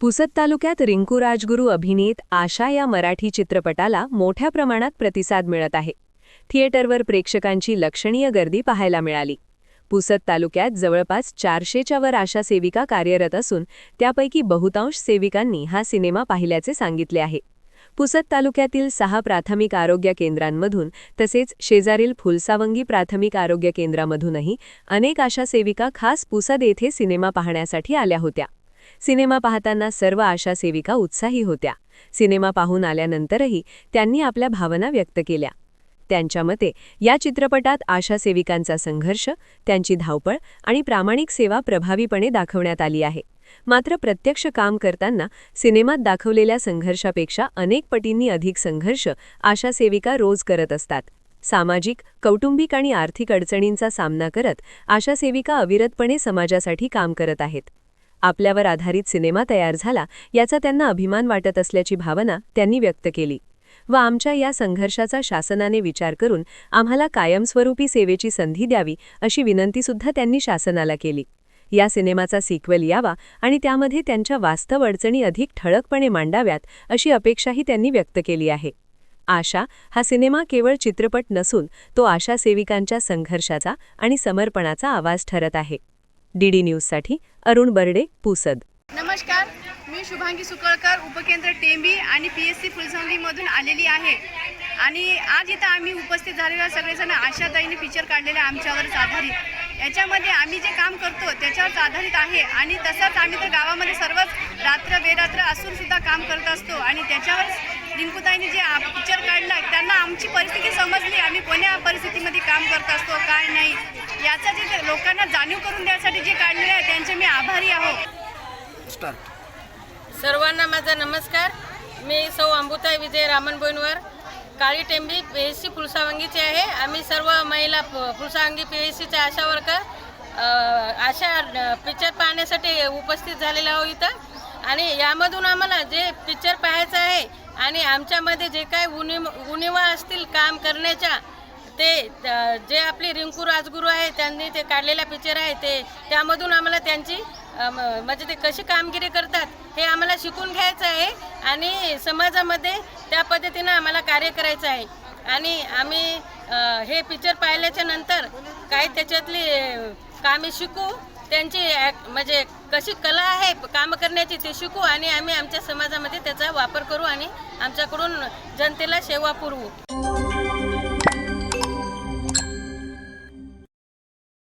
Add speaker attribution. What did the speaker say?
Speaker 1: पुसद तालुक्यात रिंकू राजगुरू अभिनीत आशा या मराठी चित्रपटाला मोठ्या प्रमाणात प्रतिसाद मिळत आहे. थिएटरवर प्रेक्षकांची लक्षणीय गर्दी पाहायला मिळाली. पुसद तालुक्यात जवळपास चारशेच्या वर आशा सेविका कार्यरत असून त्यापैकी बहुतांश सेविकांनी हा सिनेमा पाहिल्याचे सांगितले आहे. पुसद तालुक्यातील सहा प्राथमिक आरोग्य केंद्रांमधून तसेच शेजारील फुलसावंगी प्राथमिक आरोग्य केंद्रामधूनही अनेक आशा सेविका खास पुसद येथे सिनेमा पाहण्यासाठी आल्या होत्या. सिनेमा पाहताना सर्व आशा सेविका उत्साही होत्या. सिनेमा पाहून आल्यानंतरही त्यांनी आपल्या भावना व्यक्त केल्या. त्यांच्या मते या चित्रपटात आशा सेविकांचा संघर्ष त्यांची धावपळ आणि प्रामाणिक सेवा प्रभावीपणे दाखवण्यात आली आहे. मात्र प्रत्यक्ष काम करताना सिनेमात दाखवलेल्या संघर्षापेक्षा अनेक पटींनी अधिक संघर्ष आशा सेविका रोज करत असतात. सामाजिक कौटुंबिक आणि आर्थिक अडचणींचा सामना करत आशा सेविका अविरतपणे समाजासाठी काम करत आहेत. आपल्यावर आधारित सिनेमा तयार झाला याचा त्यांना अभिमान वाटत असल्याची भावना त्यांनी व्यक्त केली. व आमच्या या संघर्षाचा शासनाने विचार करून आम्हाला कायमस्वरूपी सेवेची संधी द्यावी अशी विनंतीसुद्धा त्यांनी शासनाला केली. या सिनेमाचा सिक्वेल यावा आणि त्यामध्ये त्यांच्या वास्तव अडचणी अधिक ठळकपणे मांडाव्यात अशी अपेक्षाही त्यांनी व्यक्त केली आहे. आशा हा सिनेमा केवळ चित्रपट नसून तो आशा सेविकांच्या संघर्षाचा आणि समर्पणाचा आवाज ठरत आहे. डीडी न्यूजसाठी अरुण बर्डे पुसद.
Speaker 2: नमस्कार मी शुभांगी सुकळकर उपकेंद्र टेंबी आणि पी एस सी फुलसंगीमधून आलेली आहे. आणि आज इथं आम्ही उपस्थित झालेल्या सगळेजण. आशाताईने पिक्चर काढलेला आमच्यावरच आधारित. याच्यामध्ये आम्ही जे काम करतो त्याच्यावरच आधारित आहे. आणि तसंच आम्ही तर गावामध्ये सर्वच रात्र बेरात्र असून सुद्धा काम करत असतो. आणि त्याच्यावरच रिंकूताईने जे पिक्चर काढला त्यांना आमची परिस्थिती समजली. आम्ही कोण्या परिस्थितीमध्ये काम करत असतो काय नाही याचा जे लोकांना जाणीव करून द्यायसाठी जे काढलेलं आहे त्यांचे मी आभारी आहोत.
Speaker 3: सर्वांना माझा नमस्कार. मी सौ अंबुताई Vijay Raman Boinwar Kali Tembi P S C फुलसावंगीचे आहे. आम्ही सर्व महिला फुलसावंगी पी एस सीच्या आशा वर्कर अशा पिक्चर पाहण्यासाठी उपस्थित झालेलो आहोत इथं. आणि यामधून आम्हाला जे पिक्चर पाहायचं आहे आणि आमच्यामध्ये जे काही उणीव उणीवा असतील काम करण्याच्या ते जे आपली रिंकू राजगुरू आहे त्यांनी ते काढलेला पिक्चर आहे ते त्यामधून आम्हाला त्यांची म- म्हणजे ते कशी कामगिरी करतात हे आम्हाला शिकून घ्यायचं आहे आणि समाजामध्ये त्या पद्धतीनं आम्हाला कार्य करायचं आहे. आणि आम्ही हे पिक्चर पाहिल्याच्या नंतर काही त्याच्यातली कामे शिकू त्यांची म्हणजे कशी कला आहे काम करण्याची ते शिकू आणि आम्ही आमच्या समाजामध्ये त्याचा वापर करू आणि आमच्याकडून जनतेला सेवा पुरवू.